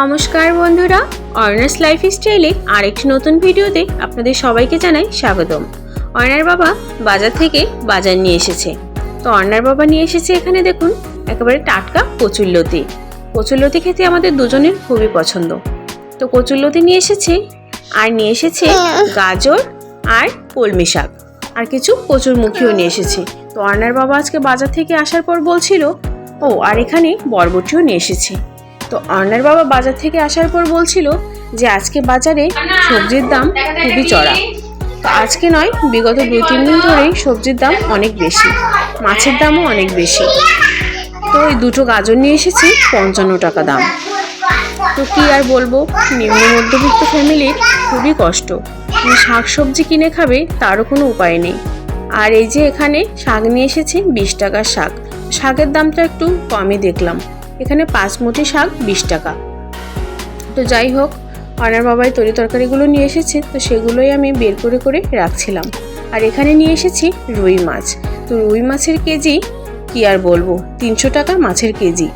নমস্কার বন্ধুরা অর্নার্স লাইফ স্টাইলে আরেকটি নতুন ভিডিওতে আপনাদের সবাইকে জানাই স্বাগতম। অর্নার বাবা বাজার থেকে বাজার নিয়ে এসেছে। তো অর্নার বাবা নিয়ে এসেছে এখানে দেখুন, একেবারে টাটকা কচুরলতি কচুরলতি খেতে আমাদের দুজনের খুবই পছন্দ। তো কচুরলতি নিয়ে এসেছে, আর নিয়ে এসেছে গাজর আর কলমি শাক, আর কিছু কচুরমুখীও নিয়ে এসেছে। তো অর্নার বাবা আজকে বাজার থেকে আসার পর বলছিল, ও, আর এখানে বরবটিও নিয়ে এসেছে। তো অর্ণার বাবা বাজার থেকে আসার পর বলছিল যে আজকে বাজারে সবজির দাম খুবই চড়া। তো আজকে নয়, বিগত দুই তিন দিন ধরেই সবজির দাম অনেক বেশি, মাছের দামও অনেক বেশি। তো ওই দুটো গাজর নিয়ে এসেছি, পঞ্চান্ন টাকা দাম। তো কি আর বলব, নিম্ন মধ্যবিত্ত ফ্যামিলির খুবই কষ্ট। শাক সবজি কিনে খাবে, তারও কোনো উপায় নেই। আর এই যে এখানে শাক নিয়ে এসেছি, বিশ টাকার শাক। শাকের দামটা একটু কমই দেখলাম। এখানে পাঁচমতি শাক বিশ টাকা। তো যাই হোক অনার বাবাই তরি তরকারিগুলো নিয়ে এসেছে, তো সেগুলোই আমি বের করে করে রাখছিলাম। আর এখানে নিয়ে এসেছি রুই মাছ। তো রুই মাছের কেজি কি আর বলব, তিনশো টাকা মাছের কেজি।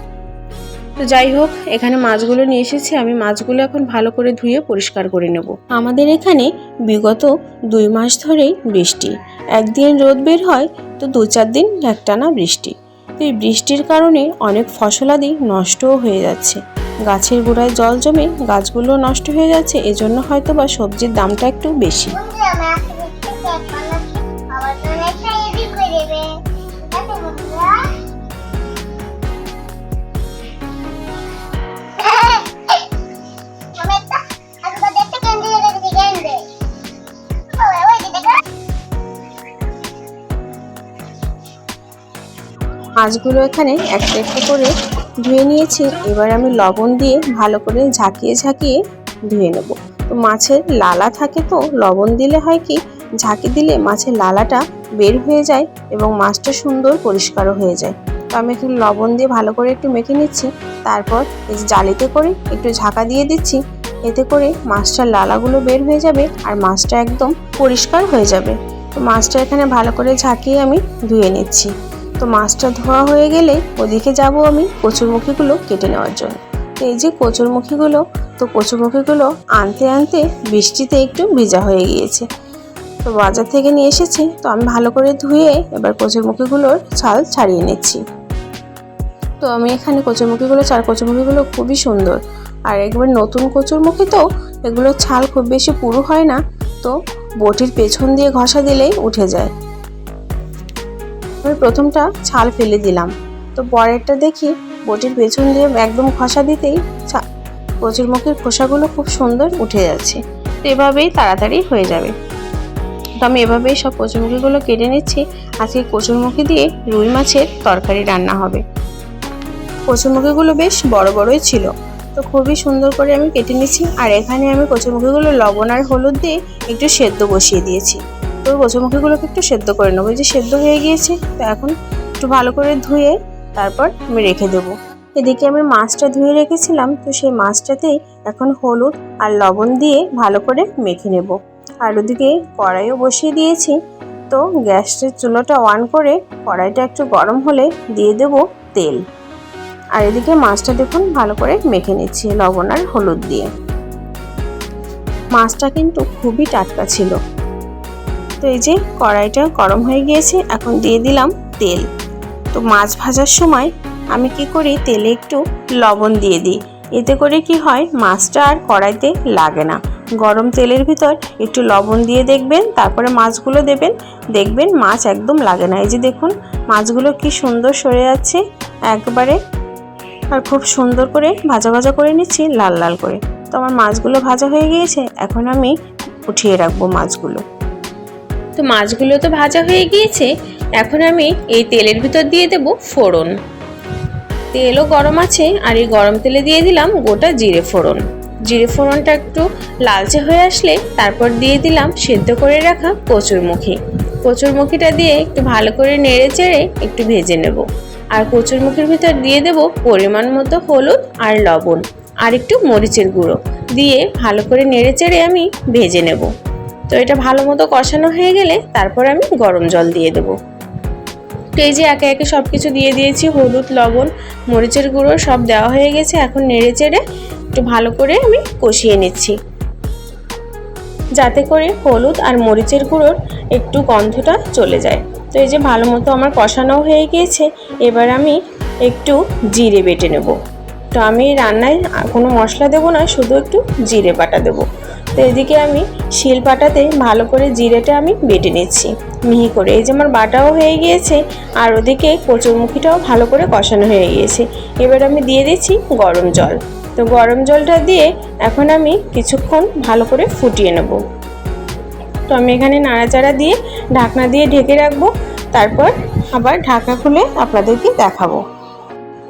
তো যাই হোক, এখানে মাছগুলো নিয়ে এসেছি, আমি মাছগুলো এখন ভালো করে ধুয়ে পরিষ্কার করে নেব। আমাদের এখানে বিগত দুই মাস ধরেই বৃষ্টি। একদিন রোদ বের হয়, তো দু চার দিন একটানা বৃষ্টি। তো এই বৃষ্টির কারণে অনেক ফসলাদি নষ্টও হয়ে যাচ্ছে। গাছের গোড়ায় জল জমে গাছগুলো নষ্ট হয়ে যাচ্ছে, এজন্য হয়তো বা সবজির দামটা একটু বেশি। মাছগুলো এখানে একটা একটা করে ধুয়ে নিয়েছি। এবার আমি লবণ দিয়ে ভালো করে ঝাঁকিয়ে ঝাঁকিয়ে ধুয়ে নেব। তো মাছের লালা থাকে তো, লবণ দিলে হয় কি, ঝাঁকি দিলে মাছের লালাটা বের হয়ে যায় এবং মাছটা সুন্দর পরিষ্কারও হয়ে যায়। তো আমি একটু লবণ দিয়ে ভালো করে একটু মেখে নিচ্ছি। তারপর জালিতে করে একটু ঝাঁকা দিয়ে দিচ্ছি। এতে করে মাছটার লালাগুলো বের হয়ে যাবে আর মাছটা একদম পরিষ্কার হয়ে যাবে। তো মাছটা এখানে ভালো করে ঝাঁকিয়ে আমি ধুয়ে নিচ্ছি। তো মাছটা ধোয়া হয়ে গেলে ওদিকে যাব আমি কচুরমুখীগুলো কেটে নেওয়ার জন্য। তো এই যে কচুরমুখীগুলো তো কচুরমুখীগুলো আনতে আনতে বৃষ্টিতে একটু ভিজা হয়ে গিয়েছে। তো বাজার থেকে নিয়ে এসেছি, তো আমি ভালো করে ধুয়ে এবার কচুরমুখীগুলোর ছাল ছাড়িয়ে নিচ্ছি। তো আমি এখানে কচুরমুখীগুলো চার কচুরমুখীগুলো খুবই সুন্দর। আর একবার নতুন কচুরমুখী তো, এগুলোর ছাল খুব বেশি পুরু হয় না, তো বটির পেছন দিয়ে ঘষা দিলেই উঠে যায়। আমি প্রথমটা ছাল ফেলে দিলাম। তো পরেরটা দেখি বটির পেছন দিয়ে একদম খসা দিতেই ছা- কচুরমুখীর খোসাগুলো খুব সুন্দর উঠে যাচ্ছে। তো এভাবেই তাড়াতাড়ি হয়ে যাবে। তো আমি এভাবেই সব কচুরমুখীগুলো কেটে নিচ্ছি। আজকে কচুরমুখী দিয়ে রুই মাছের তরকারি রান্না হবে। কচুরমুখীগুলো বেশ বড় বড়ই ছিল। তো খুবই সুন্দর করে আমি কেটে নিচ্ছি। আর এখানে আমি কচুরমুখীগুলো লবণ আর হলুদ দিয়ে একটু সেদ্ধ বসিয়ে দিয়েছি। তো কচুরমুখীগুলোকে একটু সেদ্ধ করে নেব। যে সেদ্ধ হয়ে গিয়েছে, তো এখন একটু ভালো করে ধুয়ে তারপর আমি রেখে দেবো। এদিকে আমি মাছটা ধুয়ে রেখেছিলাম, তো সেই মাছটাতেই এখন হলুদ আর লবণ দিয়ে ভালো করে মেখে নেব। আর ওদিকে কড়াইও বসিয়ে দিয়েছি, তো গ্যাসের চুলোটা অন করে কড়াইটা একটু গরম হলে দিয়ে দেব তেল। আর এদিকে মাছটা দেখুন ভালো করে মেখে নিচ্ছি, লবণ আর হলুদ দিয়ে। মাছটা কিন্তু খুবই টাটকা ছিল। তো এই যে কড়াইটা গরম হয়ে গিয়েছে, এখন দিয়ে দিলাম তেল। তো মাছ ভাজার সময় আমি কি করি, তেলে একটু লবণ দিয়ে দিই। এতে করে কি হয়, মাছটা আর কড়াইতে লাগে না। গরম তেলের ভিতর একটু লবণ দিয়ে দেখবেন, তারপরে মাছগুলো দেবেন। দেখবেন মাছ একদম লাগে না। এই যে দেখুন, মাছগুলো কি সুন্দর সরে যাচ্ছে। একবারে আর খুব সুন্দর করে ভাজা ভাজা করে নিচ্ছি, লাল লাল করে। তো আমার মাছগুলো ভাজা হয়ে গিয়েছে, এখন আমি উঠিয়ে রাখব মাছগুলো। তো মাছগুলো তো ভাজা হয়ে গিয়েছে, এখন আমি এই তেলের ভিতর দিয়ে দেব ফোড়ন। তেলও গরম আছে, আর এই গরম তেলে দিয়ে দিলাম গোটা জিরে ফোড়ন। জিরে ফোড়নটা একটু লালচে হয়ে আসলে তারপর দিয়ে দিলাম সেদ্ধ করে রাখা কচুরমুখী। কচুরমুখীটা দিয়ে একটু ভালো করে নেড়ে চেড়ে একটু ভেজে নেব। আর কচুরমুখীর ভিতর দিয়ে দেব পরিমাণ মতো হলুদ আর লবণ, আর একটু মরিচের গুঁড়ো। দিয়ে ভালো করে নেড়ে চেড়ে আমি ভেজে নেব। তো এটা ভালো মতো কষানো হয়ে গেলে তারপর আমি গরম জল দিয়ে দেবো। তো এই যে একে একে সব কিছু দিয়ে দিয়েছি, হলুদ, লবণ, মরিচের গুঁড়ো সব দেওয়া হয়ে গেছে। এখন নেড়ে চেড়ে একটু ভালো করে আমি কষিয়ে নিচ্ছি। যাতে করে হলুদ আর মরিচের গুঁড়োর একটু গন্ধটা চলে যায়। তো এই যে ভালো মতো আমার কষানো হয়ে গিয়েছে, এবার আমি একটু জিরে বেটে নেব। তো আমি রান্নায় কোনো মশলা দেবো না, শুধু একটু জিরে বাটা দেবো। তো এদিকে আমি শিল পাটাতে ভালো করে জিরেটা আমি বেটে নিচ্ছি। মিহি করে। এই যে আমার বাটাও হয়ে গিয়েছে আর ওদিকে কচুরমুখিটাও ভালো করে কষানো হয়ে গিয়েছে। এবার আমি দিয়ে দিচ্ছি গরম জল। তো গরম জলটা দিয়ে এখন আমি কিছুক্ষণ ভালো করে ফুটিয়ে নেব। তো আমি এখানে নাড়াচাড়া দিয়ে ঢাকনা দিয়ে ঢেকে রাখব। তারপর আবার ঢাকা খুলে আপনাদেরকে দেখাবো।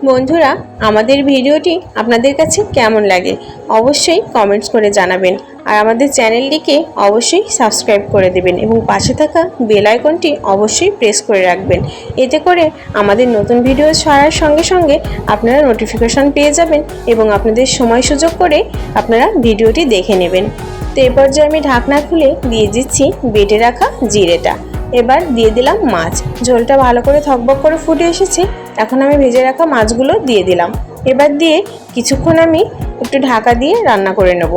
বন্ধুরা, আমাদের ভিডিওটি আপনাদের কাছে কেমন লাগে অবশ্যই কমেন্টস করে জানাবেন। আর আমাদের চ্যানেলটিকে অবশ্যই সাবস্ক্রাইব করে দেবেন এবং পাশে থাকা বেল আইকনটি অবশ্যই প্রেস করে রাখবেন। এতে করে আমাদের নতুন ভিডিও ছাড়ার সঙ্গে সঙ্গে আপনারা নোটিফিকেশন পেয়ে যাবেন এবং আপনাদের সময় সুযোগ করে আপনারা ভিডিওটি দেখে নেবেন। তো এ পর্যায়ে আমি ঢাকনা খুলে দিয়ে দিচ্ছি বেটে রাখা জিরেটা। এবার দিয়ে দিলাম মাছ। ঝোলটা ভালো করে থকবক করে ফুটে এসেছে। এখন আমি ভেজে রাখা মাছগুলো দিয়ে দিলাম। এবার দিয়ে কিছুক্ষণ আমি একটু ঢাকা দিয়ে রান্না করে নেব।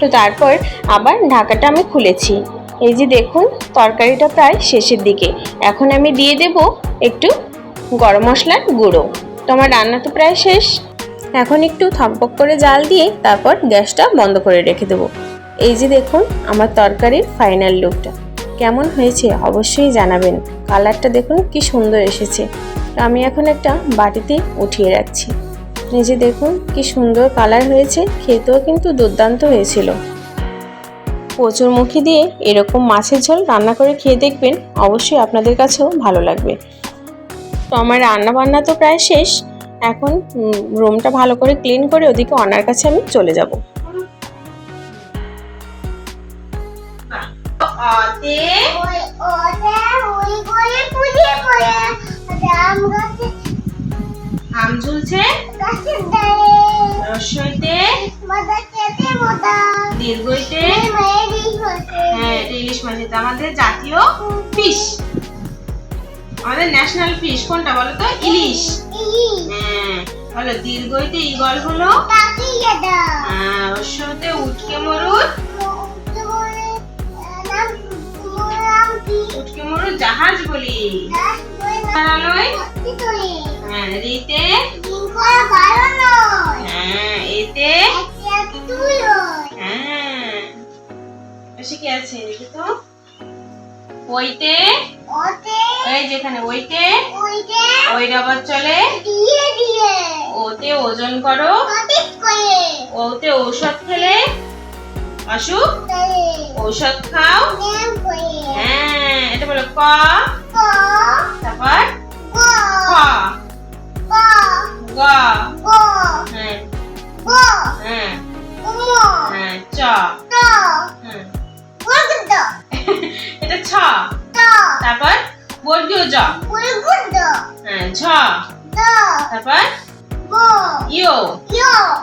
তো তারপর আবার ঢাকাটা আমি খুলেছি। এই যে দেখুন, তরকারিটা প্রায় শেষের দিকে। এখন আমি দিয়ে দেব একটু গরম মশলার গুঁড়ো। তো আমার রান্না তো প্রায় শেষ। এখন একটু থকবক করে জাল দিয়ে তারপর গ্যাসটা বন্ধ করে রেখে দেবো। এই যে দেখুন, আমার তরকারির ফাইনাল লুকটা কেমন হয়েছে অবশ্যই জানাবেন। কালারটা দেখুন কি সুন্দর এসেছে। আমি এখন একটা বাটিতে উঠিয়ে রাখছি। এই যে দেখুন, কি সুন্দর কালার হয়েছে, খেতেও কিন্তু দুর্দান্ত হয়েছিল। মুখি দিয়ে এরকম মাছের ঝোল রান্না করে খেয়ে দেখবেন, অবশ্যই আপনাদের কাছেও ভালো লাগবে। তো আমার রান্না বান্না তো প্রায় শেষ। এখন রুমটা ভালো করে ক্লিন করে ওদিকে অনার কাছে আমি চলে যাব। আম ঝুলছে? হ্যাঁ ইলিশ আমাদের জাতীয় ফিশ আমাদের ন্যাশনাল ফিশ কোনটা বলো তো ইলিশ। হ্যাঁ। বলো দীর্ঘইতে ইগল হলো? হ্যাঁ রসইতে উটকে মরুদ। উটকে মরুদ জাহাজ বলি। হ্যাঁ রিতে। হ্যাঁ এতে। হয়। কি আছে দেখি তো। ওইতে এই যেখানে ওইতে ওইটা ওই রবার চলে। দিয়ে দিয়ে। ওতে ওজন করো। ওতে ঔষধ খেলে অসুখ? ঔষধ খাও। হ্যাঁ এটা বলো ক? ক। তারপর? গ। খ। গ। গ। হ্যাঁ। হ্যাঁ। হ্যাঁ চ। জ হ্যাঁ ঝ তারপর?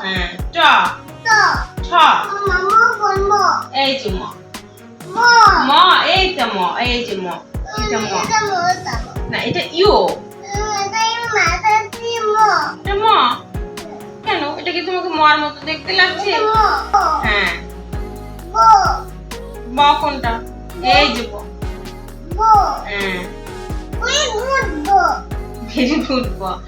হ্যাঁ ট। ঠ এই যে ম। ম। এই তো ম এই যে ম এটা ম না এটা ম এটা ম। কেন? এটা কি তোমাকে মর মতো দেখতে লাগছে? হ্যাঁ। ব। কোনটা? এই যে ব। হ্যাঁ। 우리 뭐? 베리 뭐?